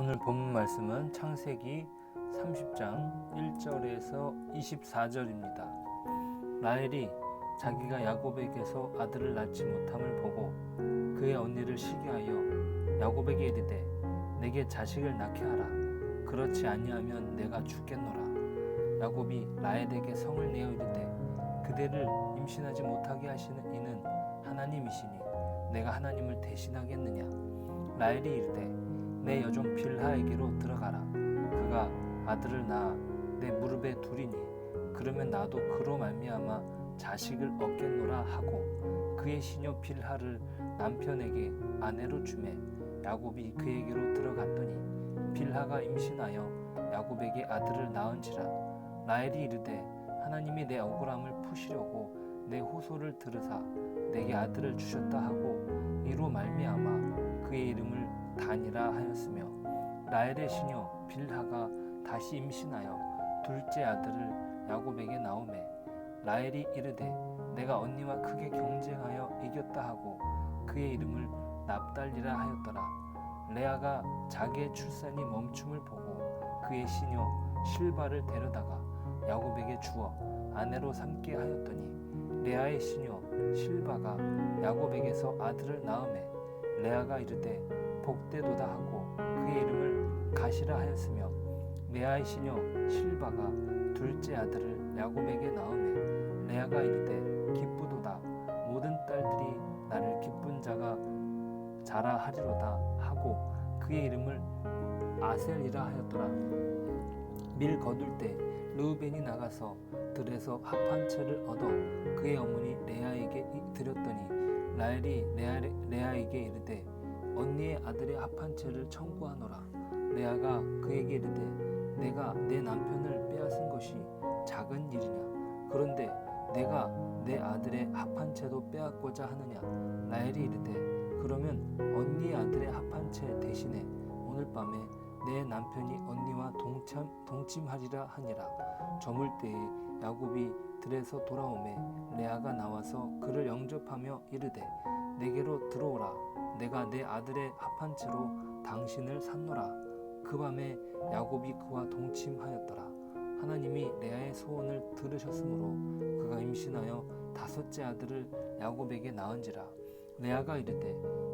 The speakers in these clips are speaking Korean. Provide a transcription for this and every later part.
오늘 본문 말씀은 창세기 30장 1절에서 24절입니다. 라헬이 자기가 야곱에게서 아들을 낳지 못함을 보고 그의 언니를 시기하여 야곱에게 이르되 내게 자식을 낳게 하라 그렇지 아니하면 내가 죽겠노라 야곱이 라헬에게 성을 내어 이르되 그대를 임신하지 못하게 하시는 이는 하나님이시니 내가 하나님을 대신하겠느냐? 라헬이 이르되 내 여종 빌하에게로 들어가라. 그가 아들을 낳아 내 무릎에 두리니 그러면 나도 그로 말미암아 자식을 얻겠노라 하고 그의 시녀 빌하를 남편에게 아내로 주매 야곱이 그에게로 들어갔더니 빌하가 임신하여 야곱에게 아들을 낳은지라. 라헬이 이르되 하나님이 내 억울함을 푸시려고 내 호소를 들으사 내게 아들을 주셨다 하고 이로 말미암아 그의 이름을 단이라 하였으며 라헬의 시녀 빌하가 다시 임신하여 둘째 아들을 야곱에게 낳음에 라헬이 이르되 내가 언니와 크게 경쟁하여 이겼다 하고 그의 이름을 납달리라 하였더라. 레아가 자기의 출산이 멈춤을 보고 그의 시녀 실바를 데려다가 야곱에게 주어 아내로 삼게 하였더니 레아의 시녀 실바가 야곱에게서 아들을 낳음에 레아가 이르되 복되도다 하고 그의 이름을 가시라 하였으며 레아의 시녀 실바가 둘째 아들을 야곱에게 낳음에 레아가 이르되 기쁘도다. 모든 딸들이 나를 기쁜 자가 자라 하리로다 하고 그의 이름을 아셀이라 하였더라 밀 거둘 때 르우벤이 나가서 들에서 합한 채를 얻어 그의 어머니 레아에게 이- 드렸더니 라헬이 레아, 레아에게 이르되 언니의 아들의 합한 채를 청구하노라. 레아가 그에게 이르되 내가 내 남편을 빼앗은 것이 작은 일이냐? 그런데 내가 내 아들의 합한 채도 빼앗고자 하느냐? 라헬이 이르되 그러면 언니의 아들의 합한 채 대신에 오늘 밤에 내 남편이 언니와 동참, 동침하리라 하니라. 저물 때에 야곱이 들에서 돌아오매 레아가 나와서 그를 영접하며 이르되 내게로 들어오라. 내가 내 아들의 합한 채로 당신을 샀노라. 그 밤에 야곱이 그와 동침하였더라. 하나님이 레아의 소원을 들으셨으므로 그가 임신하여 다섯째 아들을 야곱에게 낳은지라. 레아가 이르되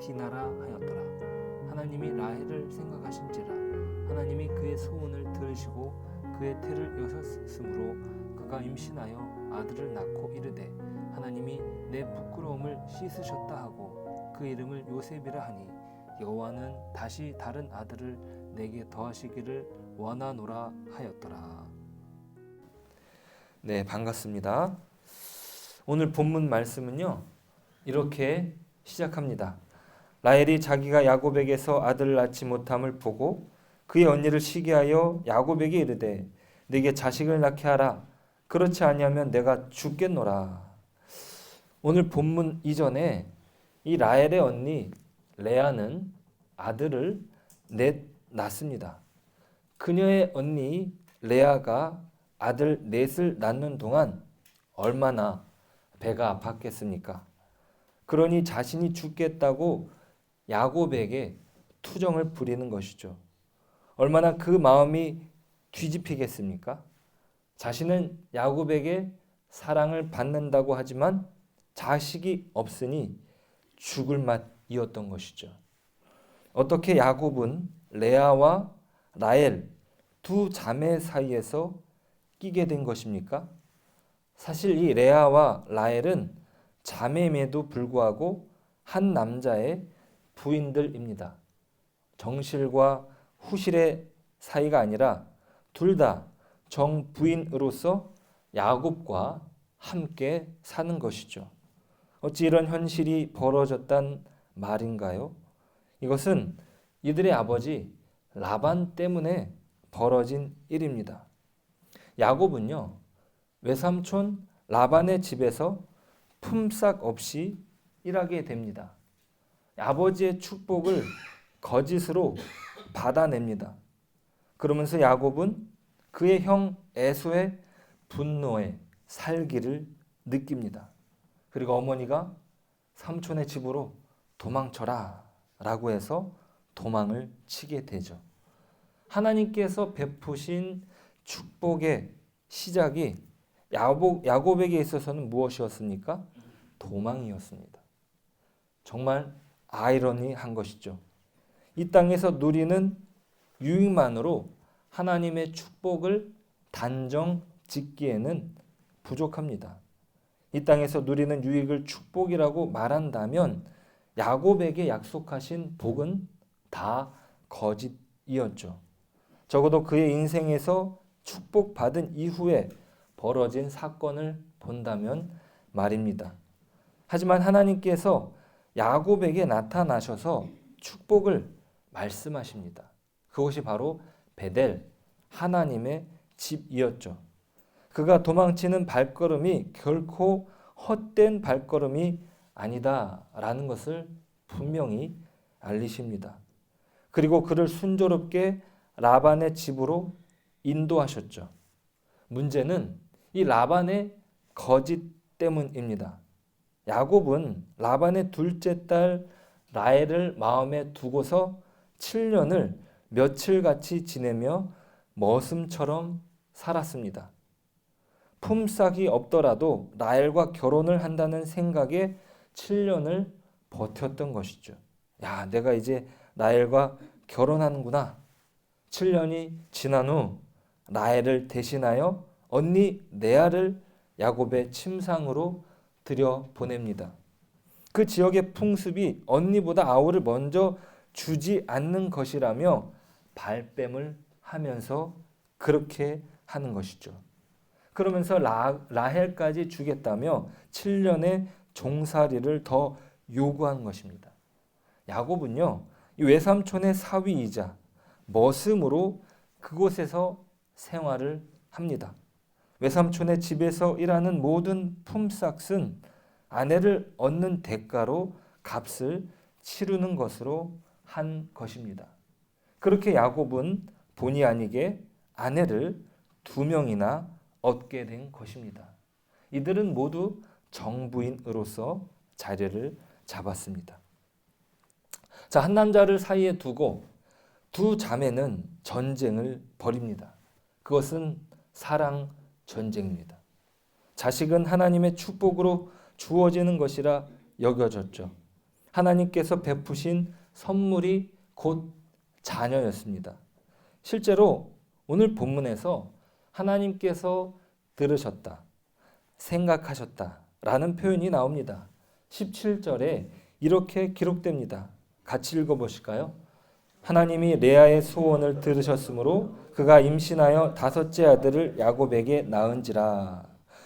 디나라 하였더라 하나님이 라헬을 생각하신지라 하나님이 그의 소원을 들으시고 그의 태를 여셨으므로 그가 임신하여 아들을 낳고 이르되 하나님이 내 부끄러움을 씻으셨다 하고 그 이름을 요셉이라 하니 여호와는 다시 다른 아들을 내게 더하시기를 원하노라 하였더라. 네, 반갑습니다. 오늘 본문 말씀은요. 이렇게 시작합니다. 라헬이 자기가 야곱에게서 아들을 낳지 못함을 보고 그의 언니를 시기하여 야곱에게 이르되 내게 자식을 낳게 하라 그렇지 아니하면 내가 죽겠노라. 오늘 본문 이전에 이 라헬의 언니 레아는 아들을 넷 낳습니다. 그녀의 언니 레아가 아들 넷을 낳는 동안 얼마나 배가 아팠겠습니까? 그러니 자신이 죽겠다고 야곱에게 투정을 부리는 것이죠. 얼마나 그 마음이 뒤집히겠습니까? 자신은 야곱에게 사랑을 받는다고 하지만 자식이 없으니 죽을 맛이었던 것이죠. 어떻게 야곱은 레아와 라헬 두 자매 사이에서 끼게 된 것입니까? 사실 이 레아와 라헬은 자매임에도 불구하고 한 남자의 부인들입니다. 정실과 후실의 사이가 아니라 둘 다 정부인으로서 야곱과 함께 사는 것이죠. 어찌 이런 현실이 벌어졌단 말인가요? 이것은 이들의 아버지 라반 때문에 벌어진 일입니다. 야곱은요 외삼촌 라반의 집에서 품삯 없이 일하게 됩니다. 아버지의 축복을 거짓으로 받아냅니다. 그러면서 야곱은 그의 형 에서의 분노에 살기를 느낍니다. 그리고 어머니가 삼촌의 집으로 도망쳐라 라고 해서 도망을 치게 되죠. 하나님께서 베푸신 축복의 시작이 야곱, 야곱에게 있어서는 무엇이었습니까? 도망이었습니다. 정말 아이러니한 것이죠. 이 땅에서 누리는 유익만으로 하나님의 축복을 단정 짓기에는 부족합니다. 이 땅에서 누리는 유익을 축복이라고 말한다면 야곱에게 약속하신 복은 다 거짓이었죠. 적어도 그의 인생에서 축복받은 이후에 벌어진 사건을 본다면 말입니다. 하지만 하나님께서 야곱에게 나타나셔서 축복을 말씀하십니다. 그것이 바로 베델 하나님의 집이었죠. 그가 도망치는 발걸음이 결코 헛된 발걸음이 아니다라는 것을 분명히 알리십니다. 그리고 그를 순조롭게 라반의 집으로 인도하셨죠. 문제는 이 라반의 거짓 때문입니다. 야곱은 라반의 둘째 딸 라헬을 마음에 두고서 7년을 며칠 같이 지내며 머슴처럼 살았습니다. 품삯이 없더라도 라헬과 결혼을 한다는 생각에 7년을 버텼던 것이죠. 야, 내가 이제 라헬과 결혼하는구나. 7년이 지난 후 라헬을 대신하여 언니 레아를 야곱의 침상으로 들여 보냅니다. 그 지역의 풍습이 언니보다 아우를 먼저 주지 않는 것이라며 발뺌을 하면서 그렇게 하는 것이죠. 그러면서 라, 라헬까지 주겠다며 7년의 종살이를 더 요구한 것입니다. 야곱은요, 이 외삼촌의 사위이자 머슴으로 그곳에서 생활을 합니다. 외삼촌의 집에서 일하는 모든 품삯은 아내를 얻는 대가로 값을 치르는 것으로 한 것입니다. 그렇게 야곱은 본의 아니게 아내를 두 명이나 얻게 된 것입니다. 이들은 모두 정부인으로서 자리를 잡았습니다. 자, 한 남자를 사이에 두고 두 자매는 전쟁을 벌입니다. 그것은 사랑 전쟁입니다. 자식은 하나님의 축복으로 주어지는 것이라 여겨졌죠. 하나님께서 베푸신 선물이 곧 자녀였습니다. 실제로 오늘 본문에서 하나님께서 들으셨다, 생각하셨다 라는 표현이 나옵니다. 17절에 이렇게 기록됩니다. 같이 읽어보실까요? 하나님이 레아의 소원을 들으셨으므로 그가 임신하여 다섯째 아들을 야곱에게 낳은지라.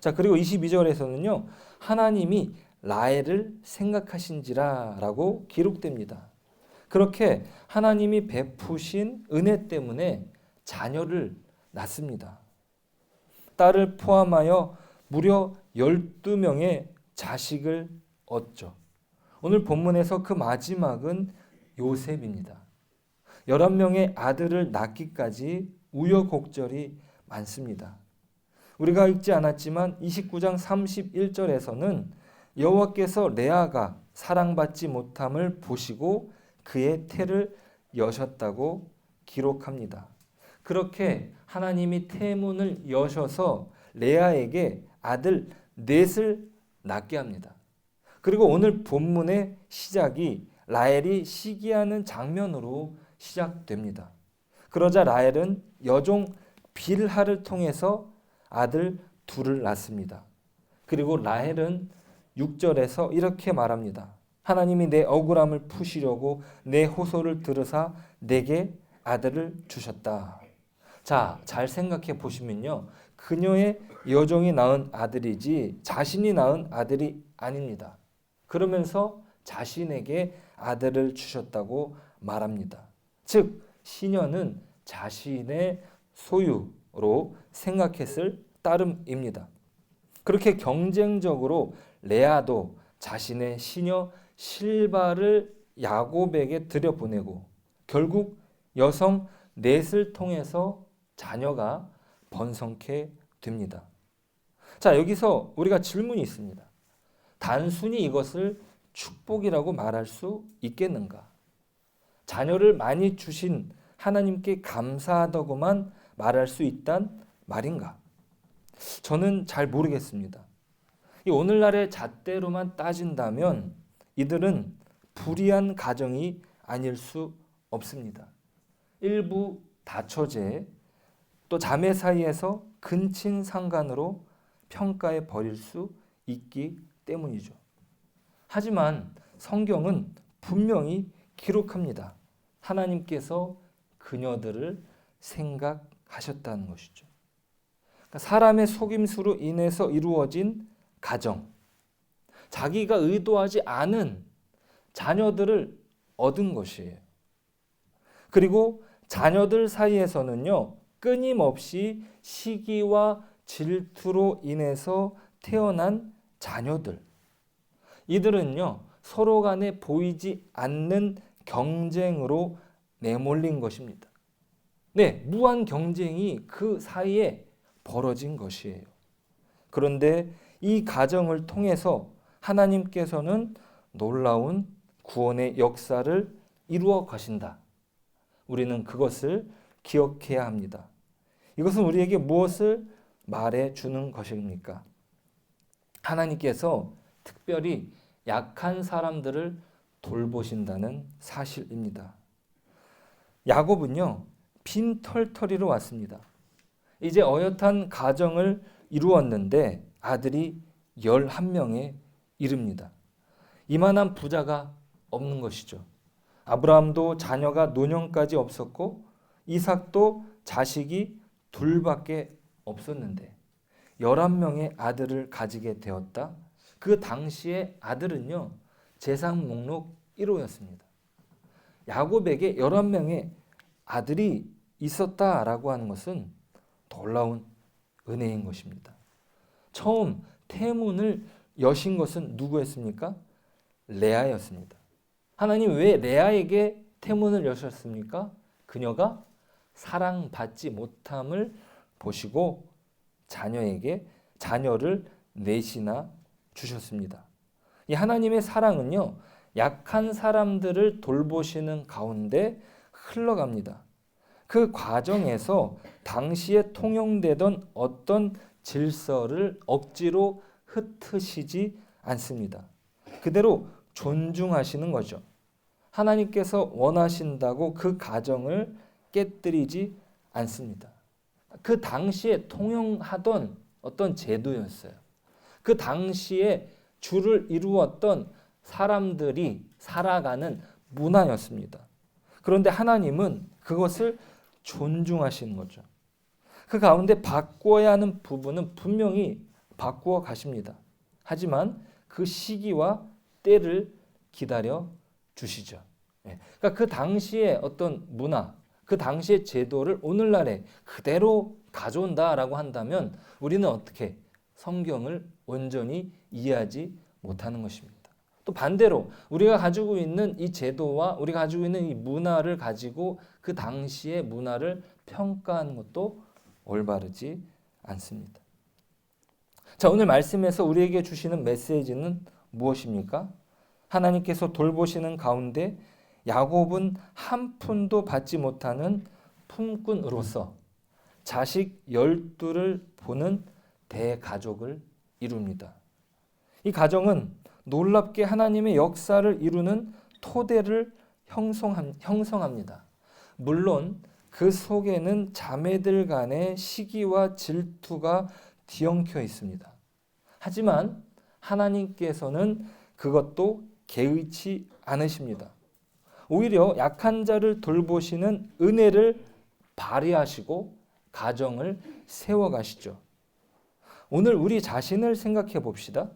자, 그리고 22절에서는요. 하나님이 라엘을 생각하신지라라고 기록됩니다. 그렇게 하나님이 베푸신 은혜 때문에 자녀를 낳습니다. 딸을 포함하여 무려 12명의 자식을 얻죠. 오늘 본문에서 그 마지막은 요셉입니다. 11명의 아들을 낳기까지 우여곡절이 많습니다. 우리가 읽지 않았지만 29장 31절에서는 여호와께서 레아가 사랑받지 못함을 보시고 그의 태를 여셨다고 기록합니다. 그렇게 하나님이 태문을 여셔서 레아에게 아들 넷을 낳게 합니다. 그리고 오늘 본문의 시작이 라엘이 시기하는 장면으로 시작됩니다. 그러자 라헬은 여종 빌하를 통해서 아들 둘을 낳습니다. 그리고 라헬은 6절에서 이렇게 말합니다. 하나님이 내 억울함을 푸시려고 내 호소를 들으사 내게 아들을 주셨다. 자, 잘 생각해 보시면요. 그녀의 여종이 낳은 아들이지 자신이 낳은 아들이 아닙니다. 그러면서 자신에게 아들을 주셨다고 말합니다. 즉 시녀는 자신의 소유로 생각했을 따름입니다. 그렇게 경쟁적으로 레아도 자신의 시녀 실바를 야곱에게 들여보내고 결국 여성 넷을 통해서 자녀가 번성케 됩니다. 자, 여기서 우리가 질문이 있습니다. 단순히 이것을 축복이라고 말할 수 있겠는가? 자녀를 많이 주신 하나님께 감사하다고만 말할 수 있단 말인가? 저는 잘 모르겠습니다. 이 오늘날의 잣대로만 따진다면 이들은 불의한 가정이 아닐 수 없습니다. 일부 다처제 또 자매 사이에서 근친 상간으로 평가해 버릴 수 있기 때문이죠. 하지만 성경은 분명히 기록합니다. 하나님께서 그녀들을 생각하셨다는 것이죠. 그러니까 사람의 속임수로 인해서 이루어진 가정, 자기가 의도하지 않은 자녀들을 얻은 것이에요. 그리고 자녀들 사이에서는요, 끊임없이 시기와 질투로 인해서 태어난 자녀들. 이들은요, 서로 간에 보이지 않는 경쟁으로 내몰린 것입니다. 네, 무한 경쟁이 그 사이에 벌어진 것이에요. 그런데 이 가정을 통해서 하나님께서는 놀라운 구원의 역사를 이루어 가신다. 우리는 그것을 기억해야 합니다. 이것은 우리에게 무엇을 말해 주는 것입니까? 하나님께서 특별히 약한 사람들을 돌보신다는 사실입니다. 야곱은요, 빈 털터리로 왔습니다. 이제 어엿한 가정을 이루었는데 아들이 11명에 이릅니다. 이만한 부자가 없는 것이죠. 아브라함도 자녀가 노년까지 없었고 이삭도 자식이 둘밖에 없었는데 11명의 아들을 가지게 되었다. 그 당시에 아들은요. 재산 목록 1호였습니다. 야곱에게 11명의 아들이 있었다라고 하는 것은 놀라운 은혜인 것입니다. 처음 태문을 여신 것은 누구였습니까? 레아였습니다. 하나님 왜 레아에게 태문을 여셨습니까? 그녀가 사랑받지 못함을 보시고 자녀에게 자녀를 넷이나 주셨습니다. 이 하나님의 사랑은요, 약한 사람들을 돌보시는 가운데 흘러갑니다. 그 과정에서 당시에 통용되던 어떤 질서를 억지로 흩으시지 않습니다. 그대로 존중하시는 거죠. 하나님께서 원하신다고 그 가정을 깨뜨리지 않습니다. 그 당시에 통용하던 어떤 제도였어요. 그 당시에 주를 이루었던 사람들이 살아가는 문화였습니다. 그런데 하나님은 그것을 존중하시는 거죠. 그 가운데 바꿔야 하는 부분은 분명히 바꾸어 가십니다. 하지만 그 시기와 때를 기다려 주시죠. 예. 그러니까 그 당시에 어떤 문화, 그 당시의 제도를 오늘날에 그대로 가져온다라고 한다면 우리는 어떻게 성경을 온전히 이해하지 못하는 것입니다. 또 반대로 우리가 가지고 있는 이 제도와 우리가 가지고 있는 이 문화를 가지고 그 당시의 문화를 평가하는 것도 올바르지 않습니다. 자, 오늘 말씀에서 우리에게 주시는 메시지는 무엇입니까? 하나님께서 돌보시는 가운데 야곱은 한 푼도 받지 못하는 품꾼으로서 자식 열두를 보는 대가족을 이룹니다. 이 가정은 놀랍게 하나님의 역사를 이루는 토대를 형성합니다. 물론 그 속에는 자매들 간의 시기와 질투가 뒤엉켜 있습니다. 하지만 하나님께서는 그것도 개의치 않으십니다. 오히려 약한 자를 돌보시는 은혜를 발휘하시고 가정을 세워가시죠. 오늘 우리 자신을 생각해 봅시다.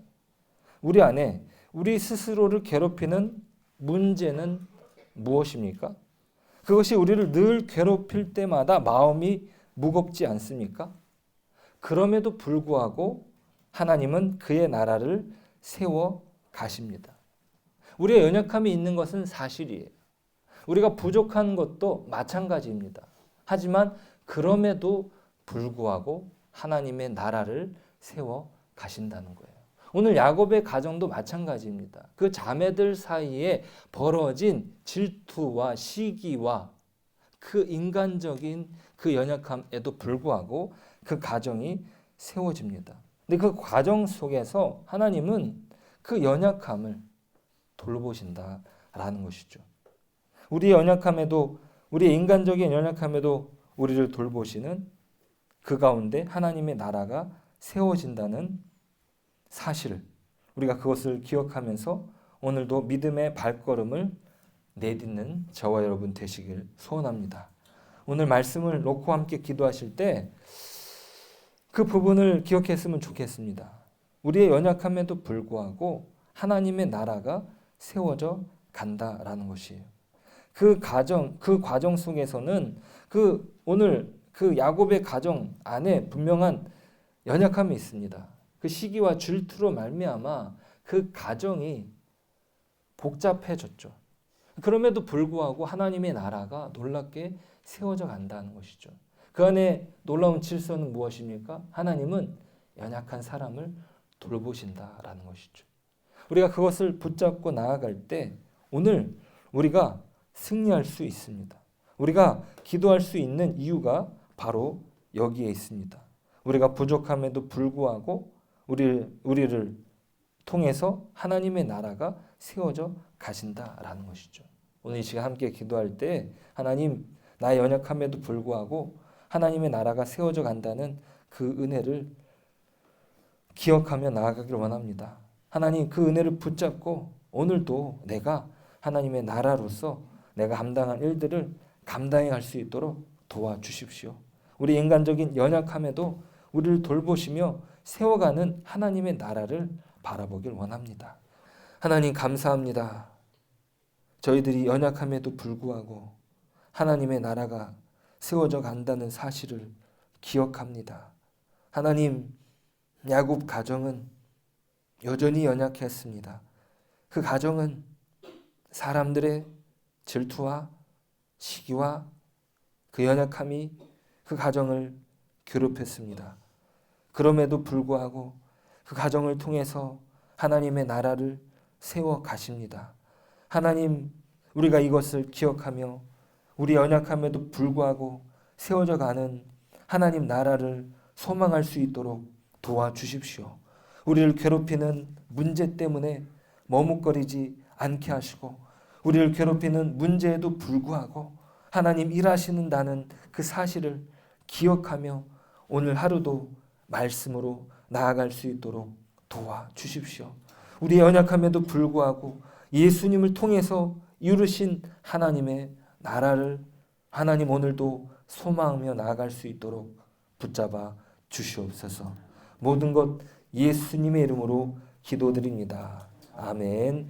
우리 안에 우리 스스로를 괴롭히는 문제는 무엇입니까? 그것이 우리를 늘 괴롭힐 때마다 마음이 무겁지 않습니까? 그럼에도 불구하고 하나님은 그의 나라를 세워 가십니다. 우리의 연약함이 있는 것은 사실이에요. 우리가 부족한 것도 마찬가지입니다. 하지만 그럼에도 불구하고 하나님의 나라를 세워 가신다는 거예요. 오늘 야곱의 가정도 마찬가지입니다. 그 자매들 사이에 벌어진 질투와 시기와 그 인간적인 그 연약함에도 불구하고 그 가정이 세워집니다. 근데 그 과정 속에서 하나님은 그 연약함을 돌보신다라는 것이죠. 우리의 연약함에도 우리의 인간적인 연약함에도 우리를 돌보시는 그 가운데 하나님의 나라가 세워진다는 사실을 우리가 그것을 기억하면서 오늘도 믿음의 발걸음을 내딛는 저와 여러분 되시길 소원합니다. 오늘 말씀을 놓고 함께 기도하실 때 그 부분을 기억했으면 좋겠습니다. 우리의 연약함에도 불구하고 하나님의 나라가 세워져 간다라는 것이에요. 그 가정, 그 과정 속에서는 그 오늘 그 야곱의 가정 안에 분명한 연약함이 있습니다. 그 시기와 질투로 말미암아 그 가정이 복잡해졌죠. 그럼에도 불구하고 하나님의 나라가 놀랍게 세워져 간다는 것이죠. 그 안에 놀라운 질서는 무엇입니까? 하나님은 연약한 사람을 돌보신다라는 것이죠. 우리가 그것을 붙잡고 나아갈 때 오늘 우리가 승리할 수 있습니다. 우리가 기도할 수 있는 이유가 바로 여기에 있습니다. 우리가 부족함에도 불구하고 우리 우리를 통해서 하나님의 나라가 세워져 가신다라는 것이죠. 오늘 이 시간 함께 기도할 때 하나님 나의 연약함에도 불구하고 하나님의 나라가 세워져 간다는 그 은혜를 기억하며 나아가길 원합니다. 하나님 그 은혜를 붙잡고 오늘도 내가 하나님의 나라로서 내가 감당한 일들을 감당해 갈 수 있도록 도와주십시오. 우리 인간적인 연약함에도 우리를 돌보시며 세워가는 하나님의 나라를 바라보길 원합니다. 하나님 감사합니다. 저희들이 연약함에도 불구하고 하나님의 나라가 세워져 간다는 사실을 기억합니다. 하나님, 야곱 가정은 여전히 연약했습니다. 그 가정은 사람들의 질투와 시기와 그 연약함이 그 가정을 괴롭혔습니다. 그럼에도 불구하고 그 가정을 통해서 하나님의 나라를 세워 가십니다. 하나님, 우리가 이것을 기억하며 우리 연약함에도 불구하고 세워져 가는 하나님 나라를 소망할 수 있도록 도와주십시오. 우리를 괴롭히는 문제 때문에 머뭇거리지 않게 하시고 우리를 괴롭히는 문제에도 불구하고 하나님 일하시는다는 그 사실을 기억하며 오늘 하루도 말씀으로 나아갈 수 있도록 도와주십시오. 우리 연약함에도 불구하고 예수님을 통해서 이루신 하나님의 나라를 하나님 오늘도 소망하며 나아갈 수 있도록 붙잡아 주시옵소서. 모든 것 예수님의 이름으로 기도드립니다. 아멘.